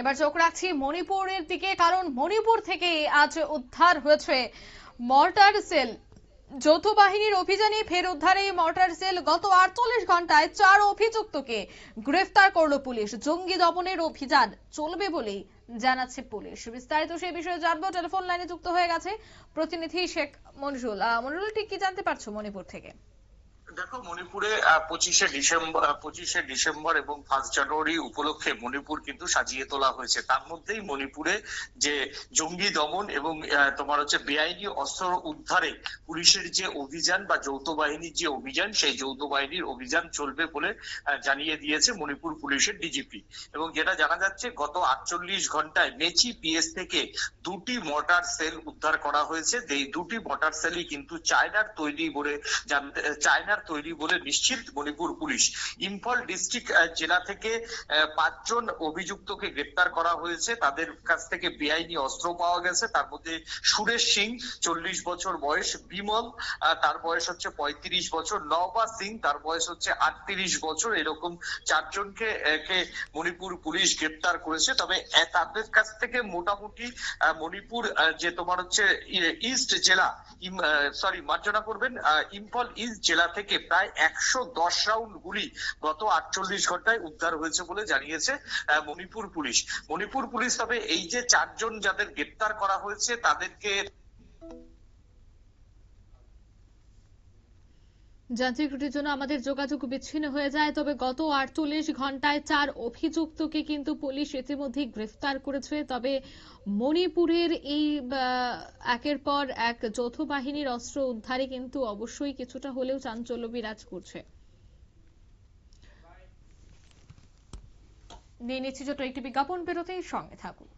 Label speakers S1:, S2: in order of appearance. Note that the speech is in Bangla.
S1: এবার চোখ রাখছি মণিপুরের দিকে, কারণ মণিপুর থেকে আজ উদ্ধার হয়েছে মর্টার সেল। যৌথ বাহিনীর অভিযানে ফের উদ্ধারে মর্টার সেল গত আটচল্লিশ ঘন্টায় চার অভিযুক্তকে গ্রেফতার করল পুলিশ। জঙ্গি দমনের অভিযান চলবে বলেই জানাচ্ছে পুলিশ। বিস্তারিত সেই বিষয়ে জানব। টেলিফোন লাইনে যুক্ত হয়ে গেছে প্রতিনিধি শেখ মনিরুল মনিরুল ঠিক কি জানতে পারছ মণিপুর থেকে?
S2: দেখো, মণিপুরে পঁচিশে ডিসেম্বর পঁচিশে ডিসেম্বর এবং ফার্স্ট জানুয়ারি উপলক্ষে মণিপুর কিন্তু সাজিয়ে তোলা হয়েছে। তার মধ্যেই মণিপুরে যে জঙ্গি দমন এবং তোমার হচ্ছে বেআইনি অস্ত্র উদ্ধারে পুলিশের যে অভিযান বা যৌথ বাহিনীর যে অভিযান, সেই যৌথ বাহিনীর অভিযান চলবে বলে জানিয়ে দিয়েছে মণিপুর পুলিশের ডিজিপি। এবং যেটা জানা যাচ্ছে, গত আটচল্লিশ ঘন্টায় মেচি পিএস থেকে দুটি মর্টার সেল উদ্ধার করা হয়েছে। এই দুটি মর্টার সেলই কিন্তু চায়নার তৈরি বলে জানতে চায়নার তৈরি বলে নিশ্চিত মণিপুর পুলিশ। ইম্ফল ডিস্ট্রিক্ট জেলা থেকে পাঁচজন অভিযুক্তকে গ্রেপ্তার করা হয়েছে। তাদের কাছ থেকে বেআইনি অস্ত্র পাওয়া গেছে। তার মধ্যে সুরেশ সিং চল্লিশ বছর বয়স, বিমল তার বয়স হচ্ছে পঁয়ত্রিশ বছর নবা সিং তার বয়স হচ্ছে আটত্রিশ বছর। এরকম চারজনকে মণিপুর পুলিশ গ্রেপ্তার করেছে। তবে তাদের কাছ থেকে মোটামুটি মণিপুর যে তোমার হচ্ছে ইস্ট জেলা সরি, মার্জনা করবেন ইম্ফল ইস্ট জেলা থেকে প্রায় একশো দশ রাউন্ড গুলি গত আটচল্লিশ ঘন্টায় উদ্ধার হয়েছে বলে জানিয়েছে মণিপুর পুলিশ। মণিপুর পুলিশ তবে এই যে চারজন যাদের গ্রেপ্তার করা হয়েছে, তাদেরকে
S1: যান্ত্রিক ত্রুটির জন্য আমাদের যোগাযোগ বিচ্ছিন্ন হয়ে যায়, তবে গত আটচল্লিশ ঘন্টায় চার অভিযুক্তকে কিন্তু পুলিশ ইতিমধ্যে গ্রেফতার করেছে। তবে মণিপুরের এই একের পর এক যৌথ বাহিনীর অস্ত্র উদ্ধারে কিন্তু অবশ্যই কিছুটা হলেও চাঞ্চল্য বিরাজ করছে। নিয়ে নিচ্ছি ছোট একটি বিজ্ঞাপন বেরোতেই সঙ্গে থাকুন।